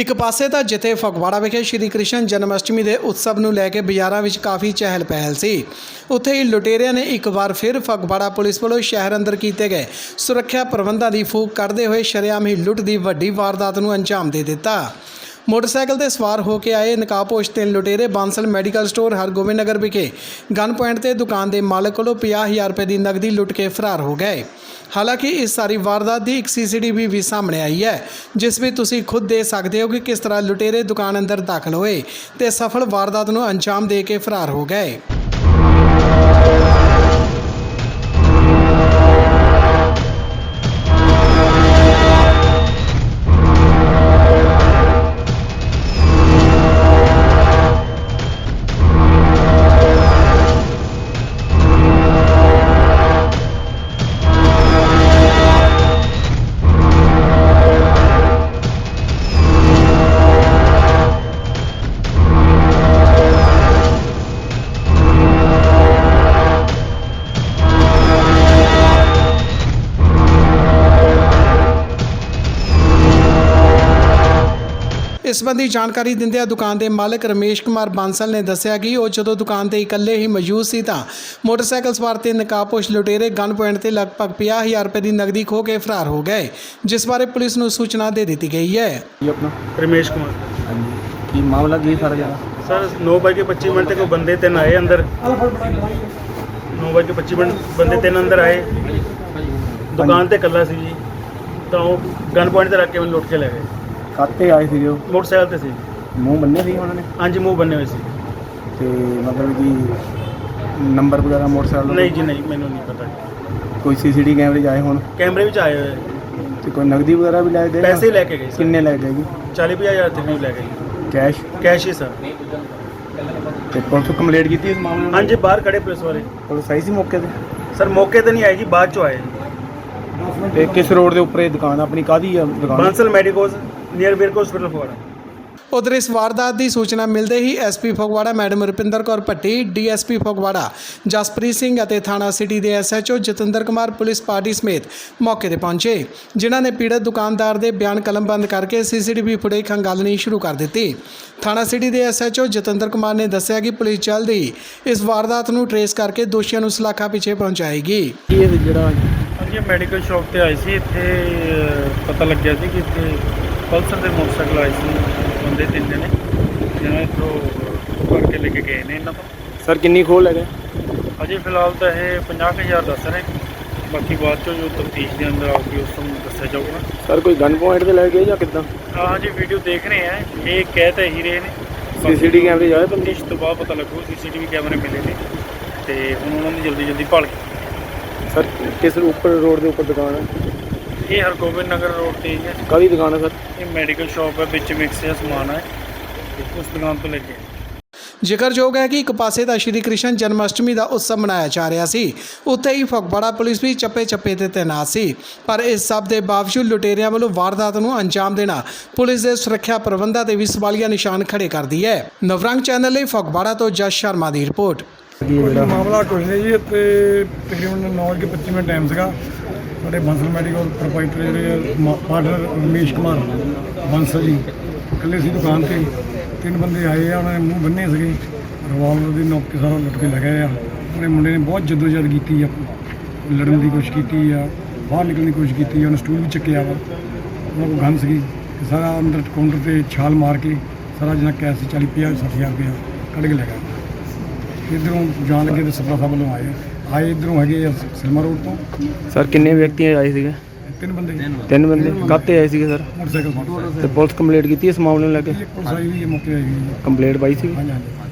ਇੱਕ ਪਾਸੇ ਤਾਂ ਜਿੱਥੇ ਫਗਵਾੜਾ ਵਿਖੇ ਸ਼੍ਰੀ ਕ੍ਰਿਸ਼ਨ ਜਨਮ ਅਸ਼ਟਮੀ ਦੇ ਉਤਸਵ ਨੂੰ ਲੈ ਕੇ ਬਾਜ਼ਾਰਾਂ ਵਿੱਚ ਕਾਫੀ ਚਹਿਲ ਪਹਿਲ ਸੀ। ਉੱਥੇ ਹੀ ਲੁਟੇਰਿਆਂ ਨੇ ਇੱਕ ਵਾਰ ਫਿਰ ਫਗਵਾੜਾ ਪੁਲਿਸ ਵੱਲੋਂ ਸ਼ਹਿਰ ਅੰਦਰ ਕੀਤੇ ਗਏ ਸੁਰੱਖਿਆ ਪ੍ਰਬੰਧਾਂ ਦੀ ਫੂਕ ਕੱਢਦੇ ਹੋਏ ਸ਼ਰੇਆਮ ਹੀ ਲੁੱਟ ਦੀ ਵੱਡੀ ਵਾਰਦਾਤ ਨੂੰ ਅੰਜਾਮ ਦੇ ਦਿੱਤਾ। ਮੋਟਰਸਾਈਕਲ ਤੇ ਸਵਾਰ ਹੋ ਕੇ ਆਏ ਨਕਾਬਪੋਸ਼ ਤਿੰਨ ਲੁਟੇਰੇ ਬਾਂਸਲ ਮੈਡੀਕਲ ਸਟੋਰ ਹਰਗੋਬਿੰਦ ਨਗਰ ਵਿਖੇ। ਗਨ ਪੁਆਇੰਟ ਤੇ ਦੁਕਾਨ ਦੇ ਮਾਲਕ ਕੋਲੋਂ 50000 ਰੁਪਏ ਦੀ ਨਕਦੀ ਲੁੱਟ ਕੇ ਫਰਾਰ ਹੋ ਗਏ। ਹਾਲਾਂਕਿ ਇਸ ਸਾਰੀ ਵਾਰਦਾਤ ਦੀ ਇੱਕ ਸੀਸੀਟੀਵੀ ਵੀ ਸਾਹਮਣੇ ਆਈ ਹੈ, ਜਿਸ ਵਿੱਚ ਤੁਸੀਂ ਖੁਦ ਦੇਖ ਸਕਦੇ ਹੋ ਕਿ ਕਿਸ ਤਰ੍ਹਾਂ ਲੁਟੇਰੇ ਦੁਕਾਨ ਅੰਦਰ ਦਾਖਲ ਹੋਏ ਤੇ ਸਫਲ ਵਾਰਦਾਤ ਨੂੰ ਅੰਜਾਮ ਦੇ ਕੇ ਫਰਾਰ ਹੋ ਗਏ। ਇਸ ਸੰਬੰਧੀ ਜਾਣਕਾਰੀ ਦਿੰਦਿਆਂ ਦੁਕਾਨ ਦੇ ਮਾਲਕ ਰਮੇਸ਼ ਕੁਮਾਰ ਬਾਂਸਲ ਨੇ ਦੱਸਿਆ ਕਿ ਉਹ ਜਦੋਂ ਦੁਕਾਨ ਤੇ ਇਕੱਲੇ ਹੀ ਮੌਜੂਦ ਸੀ ਤਾਂ ਮੋਟਰਸਾਈਕਲ ਸਵਾਰ ਤੇ ਨਕਾਬਪੋਸ਼ ਲੁਟੇਰੇ ਗਨ ਪੁਆਇੰਟ ਤੇ ਲਗਭਗ 50000 ਰੁਪਏ ਦੀ ਨਕਦੀ ਖੋਹ ਕੇ ਫਰਾਰ ਹੋ ਗਏ ਜਿਸ ਬਾਰੇ ਪੁਲਿਸ ਨੂੰ ਸੂਚਨਾ ਦੇ ਦਿੱਤੀ ਗਈ ਹੈ। ਜੀ ਆਪਣਾ? ਕੀ ਮਾਮਲਾ ਕੀ ਸਾਰਾ ਜਣਾ ਸਰ 9:25 ਮਿੰਟ ਤੇ ਕੋਈ ਬੰਦੇ ਤਿੰਨ ਆਏ ਅੰਦਰ। 9:25 ਮਿੰਟ ਬੰਦੇ ਤਿੰਨ ਅੰਦਰ ਆਏ। ਦੁਕਾਨ ਤੇ ਇਕੱਲਾ ਸੀ ਜੀ। ਤਾਂ ਉਹ ਗਨ ਪੁਆਇੰਟ ਤੇ ਰੱਖ ਕੇ ਮੈਨੂੰ ਲੁੱਟ ਕੇ ਲੈ ਗਏ। ਕਾਤੇ ਆਏ ਸੀਗੇ ਉਹ। ਮੋਟਰਸਾਈਕਲ ਤੇ ਸੀ। ਮੂੰਹ ਬੰਨੇ ਸੀ ਉਹਨਾਂ ਨੇ? ਹਾਂਜੀ ਮੂੰਹ ਬੰਨੇ ਹੋਏ ਸੀ। ਤੇ ਮਤਲਬ ਕਿ ਨੰਬਰ ਵਗੈਰਾ ਮੋਟਰਸਾਈਕਲ ਦਾ? ਨਹੀਂ ਜੀ ਨਹੀਂ ਮੈਨੂੰ ਨਹੀਂ ਪਤਾ। ਕੋਈ ਸੀਸੀਟੀ ਕੈਮਰੇ 'ਚ ਆਏ ਹੋਣ? ਕੈਮਰੇ ਵਿੱਚ ਆਏ ਹੋਏ ਤੇ ਕੋਈ ਨਗਦੀ ਵਗੈਰਾ ਵੀ ਲੈ ਗਏ? ਪੈਸੇ ਲੈ ਕੇ ਗਏ ਸਰ। ਕਿੰਨੇ ਲੈ ਗਏ ਜੀ? 40 ਹਜ਼ਾਰ ਤੇ ਨਹੀਂ ਲੈ ਗਏ। ਕੈਸ਼? ਕੈਸ਼ ਹੀ ਸਰ। ਤੇ ਪੁਲਿਸ ਕੰਪਲੀਟ ਕੀਤੀ ਇਸ ਮਾਮਲੇ ਨੂੰ? ਹਾਂਜੀ ਬਾਹਰ ਖੜੇ ਪੁਲਿਸ ਵਾਲੇ। ਪੁਲਿਸ ਆਈ ਸੀ ਮੌਕੇ ਤੇ? ਸਰ ਮੌਕੇ ਤੇ ਨਹੀਂ ਆਏ ਜੀ ਬਾਅਦ ਚੋਂ ਆਏ। ਤੇ ਕਿਸ ਰੋਡ ਦੇ ਉੱਪਰ ਇਹ ਦੁਕਾਨ ਆਪਣੀ ਕਾਦੀ ਆ ਦੁਕਾਨ? Bansal medicos near Birco hospital ਫੋੜਾ ਉਧਰ ਇਸ ਵਾਰਦਾਤ ਦੀ ਸੂਚਨਾ ਮਿਲਦੇ ਹੀ SP Phagwara madam Rupinder Kaur Bhatti DSP Phagwara Jaspreet Singh ਅਤੇ ਥਾਣਾ ਸਿਟੀ ਦੇ SHO Jatinder Kumar police party ਸਮੇਤ ਮੌਕੇ ਤੇ ਪਹੁੰਚੇ ਜਿਨ੍ਹਾਂ ਨੇ ਪੀੜਤ ਦੁਕਾਨਦਾਰ ਦੇ ਬਿਆਨ ਕਲਮਬੰਦ ਕਰਕੇ ਸੀਸੀਟੀਵੀ ਫੁਟੇਜ ਖੰਗਾਲਣੀ ਸ਼ੁਰੂ ਕਰ ਦਿੱਤੀ। ਥਾਣਾ ਸਿਟੀ ਦੇ ਐਸਐਚਓ ਜਤਿੰਦਰ ਕੁਮਾਰ ਨੇ ਦੱਸਿਆ ਕਿ ਪੁਲਿਸ ਜਲਦ ਹੀ ਇਸ ਵਾਰਦਾਤ ਨੂੰ ਟਰੇਸ ਕਰਕੇ ਦੋਸ਼ੀਆਂ ਨੂੰ ਸਲਾਖਾ ਪਿੱਛੇ ਪਹੁੰਚਾਏਗੀ। ਇਹ ਜਿਹੜਾ ਹਾਂਜੀ ਮੈਡੀਕਲ ਸ਼ਾਪ ਤੇ ਆਏ ਸੀ ਇੱਥੇ ਪਤਾ ਲੱਗਿਆ ਸੀ ਕਿ ਇੱਥੇ ਪਲਸਰ ਦੇ ਮੋਟਰਸਾਈਕਲ ਆਏ ਸੀ ਬੰਦੇ ਤਿੰਨ ਜਣੇ। ਜਿਹਨਾਂ ਇੱਥੋਂ ਕਰਕੇ ਲੈ ਕੇ ਗਏ ਨੇ ਇਹਨਾਂ ਤੋਂ। ਸਰ ਕਿੰਨੀ ਖੋਲ ਲੈ ਗਏ? ਅਜੇ ਫਿਲਹਾਲ ਤਾਂ ਇਹ 50000 ਦੱਸ ਰਹੇ। ਬਾਕੀ ਬਾਅਦ ਚੋਂ ਜੋ ਤਫਤੀਸ਼ ਦੇ ਅੰਦਰ ਆਊਗੀ ਉਸ ਨੂੰ ਦੱਸਿਆ ਜਾਊਗਾ। ਸਰ ਕੋਈ ਗਨ ਪੁਆਇੰਟ ਤੇ ਲੈ ਗਏ ਜਾਂ ਕਿੱਦਾਂ? ਹਾਂ ਹਾਂਜੀ ਵੀਡੀਓ ਦੇਖ ਰਹੇ ਆ। ਇਹ ਕਹਿ ਤਾਂ ਹੀ ਰਹੇ ਨੇ। ਸੀਸੀਟੀ ਕੈਮਰੇ ਆਏ ਬੰਦੇ? ਤਫਤੀਸ਼ ਤੋਂ ਬਾਅਦ ਪਤਾ ਲੱਗੂ ਸੀਸੀਟੀਵੀ ਕੈਮਰੇ ਮਿਲੇ ਨੇ। ਤੇ ਹੁਣ ਉਹਨਾਂ ਦੀ ਜਲਦੀ ਜਲਦੀ ਭਾਲ ਸਰ ਕਿਸ ਉੱਪਰ ਰੋਡ ਦੇ ਉੱਪਰ ਦੁਕਾਨ ਹੈ? ਇਹ ਹਰਗੋਬਿੰਦ ਨਗਰ ਰੋਡ ਤੇ ਹੀ ਹੈ। ਕਾਦੀ ਦੁਕਾਨ ਹੈ ਸਰ? ਇਹ ਮੈਡੀਕਲ ਸ਼ਾਪ ਹੈ ਵਿੱਚ ਮਿਕਸ ਜਿਹਾ ਸਮਾਨ ਹੈ। ਉਸ ਦੁਕਾਨ ਤੋਂ ਲੈ ਕੇ। ਜ਼ਿਕਰਯੋਗ ਹੈ ਕਿ ਇੱਕ ਪਾਸੇ ਤਾਂ ਸ਼੍ਰੀ ਕ੍ਰਿਸ਼ਨ ਜਨਮ ਅਸ਼ਟਮੀ ਦਾ ਉਤਸਵ ਮਨਾਇਆ ਜਾ ਰਿਹਾ ਸੀ। ਉੱਥੇ ਹੀ ਫਗਵਾੜਾ ਪੁਲਿਸ ਵੀ ਚੱਪੇ-ਚੱਪੇ ਤੇ ਤੈਨਾਤ ਸੀ। ਪਰ ਇਸ ਸਭ ਦੇ ਬਾਵਜੂਦ ਲੁਟੇਰਿਆਂ ਵੱਲੋਂ ਵਾਰਦਾਤ ਨੂੰ ਅੰਜਾਮ ਦੇਣਾ ਪੁਲਿਸ ਦੇ ਸੁਰੱਖਿਆ ਪ੍ਰਬੰਧਾਂ ਤੇ ਵੀ ਸਵਾਲੀਆ ਨਿਸ਼ਾਨ ਖੜੇ ਕਰਦੀ ਹੈ। ਨਵਰੰਗ ਚੈਨਲ ਲਈ ਫਗਵਾੜਾ ਤੋਂ ਜਸ ਸ਼ਰਮਾ ਦੀ ਰਿਪੋਰਟ। ਮਾਮਲਾ ਕੁਝ ਨਹੀਂ ਜੀ ਤੇ ਤਕਰੀਬਨ 9:25 ਮਿੰਟ ਟਾਈਮ ਸੀਗਾ। ਸਾਡੇ ਬੰਸਲ ਮੈਡੀਕਲ ਪ੍ਰੋਪਰਾਈਟਰ ਜਿਹੜੇ ਪਾਰਟਨਰ ਰਮੇਸ਼ ਕੁਮਾਰ, ਬੰਸਲ ਜੀ, ਇਕੱਲੇ ਸੀ ਦੁਕਾਨ ਤੇ। ਤਿੰਨ ਬੰਦੇ ਆਏ ਆ, ਉਹਨਾਂ ਨੇ ਮੂੰਹ ਬੰਨੇ ਸੀਗੇ। ਰਿਵਾਲਵਰ ਦੀ ਨੋਕ ਕੇ ਸਾਰਾ ਲੁੱਟ ਕੇ ਲੈ ਗਏ ਆ। ਉਹਨੇ ਮੁੰਡੇ ਨੇ ਬਹੁਤ ਜਦੋਜਹਿਦ ਕੀਤੀ ਆ। ਲੜਨ ਦੀ ਕੋਸ਼ਿਸ਼ ਕੀਤੀ ਆ, ਬਾਹਰ ਨਿਕਲਣ ਦੀ ਕੋਸ਼ਿਸ਼ ਕੀਤੀ ਆ, ਉਹਨੇ ਸਟੂਲ ਵੀ ਚੱਕਿਆ ਵਾ। ਉਹਨਾਂ ਕੋਲ ਗਨ ਸੀਗੀ ਤੇ ਸਾਰਾ ਅੰਦਰ ਕਾਊਂਟਰ ਤੇ ਛਾਲ ਮਾਰ ਕੇ ਸਾਰਾ ਜਿੰਨਾ ਕੈਸ਼ ਸੀ 40 50 60 ਹਜ਼ਾਰ ਰੁਪਇਆ ਕੱਢ ਕੇ ਲੈ ਗਿਆ ਇਧਰੋਂ ਜਾਣ ਲੱਗੇ ਤੇ ਸਪਰਾ ਸਾਹਿਬ ਵੱਲੋਂ ਆਏ ਆਏ ਇਧਰੋਂ ਹੈਗੇ ਆ ਸਿਲਮਾ ਰੋਡ ਤੋਂ। ਸਰ ਕਿੰਨੇ ਵਿਅਕਤੀ ਆਏ ਸੀਗੇ? ਤਿੰਨ ਬੰਦੇ। ਤਿੰਨ ਬੰਦੇ। ਕਾਤੇ ਆਏ ਸੀਗੇ ਸਰ? ਮੋਟਰਸਾਈਕਲ ਤੋਂ ਪੁਲਿਸ ਕੰਪਲੀਟ ਕੀਤੀ ਇਸ ਮਾਮਲੇ ਨੂੰ ਲੈ ਕੇ? ਪੁਲਿਸ ਆਈ ਵੀ ਹੈ ਮੌਕੇ ਆਈ ਹੈ। ਕੰਪਲੀਟ ਪਾਈ ਸੀ ਹਾਂਜੀ ਹਾਂਜੀ।